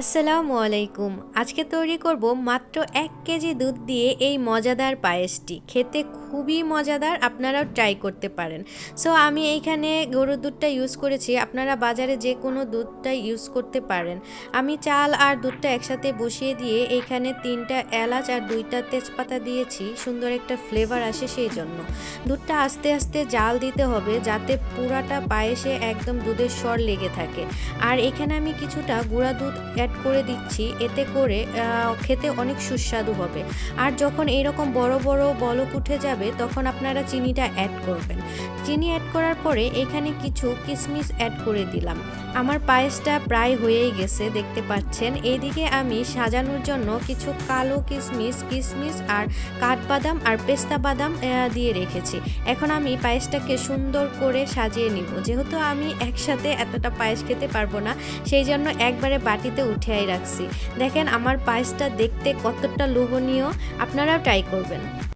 আসসালামু আলাইকুম। আজকে তৈরি করব মাত্র এক কেজি দুধ দিয়ে এই মজাদার পায়েসটি। খেতে খুবই মজাদার, আপনারাও ট্রাই করতে পারেন। সো আমি এইখানে গরুর দুধটা ইউজ করেছি। আপনারা বাজারে যে কোনো দুধটা ইউজ করতে পারেন। আমি চাল আর দুধটা একসাথে বসিয়ে দিয়ে এইখানে তিনটা এলাচ আর দুইটা তেজপাতা দিয়েছি। সুন্দর একটা ফ্লেভার আসে সেই জন্য। দুধটা আস্তে আস্তে জাল দিতে হবে যাতে পুরাটা পায়েসে একদম দুধের স্বর লেগে থাকে। আর এখানে আমি কিছুটা গুঁড়া দুধ অ্যাড করে দিচ্ছি, এতে করে খেতে অনেক সুস্বাদু হবে। আর যখন এইরকম বড় বড় বলক উঠে যাবে, তখন আপনারা চিনিটা অ্যাড করবেন। চিনি অ্যাড করার পরে এখানে কিছু কিশমিশ অ্যাড করে দিলাম। আমার পায়েসটা প্রায় হয়েই গেছে, দেখতে পাচ্ছেন। এইদিকে আমি সাজানোর জন্য কিছু কালো কিশমিশ কিশমিশ আর কাঠবাদাম আর পেস্তা বাদাম দিয়ে রেখেছি। এখন আমি পায়েসটাকে সুন্দর করে সাজিয়ে নিব। যেহেতু আমি একসাথে এতটা পায়েস খেতে পারব না, সেই জন্য একবারে বাটিতে উঠেই রাখছি। দেখেন আমার পায়েসটা দেখতে কতটা লোভনীয়। আপনারাও ট্রাই করবেন।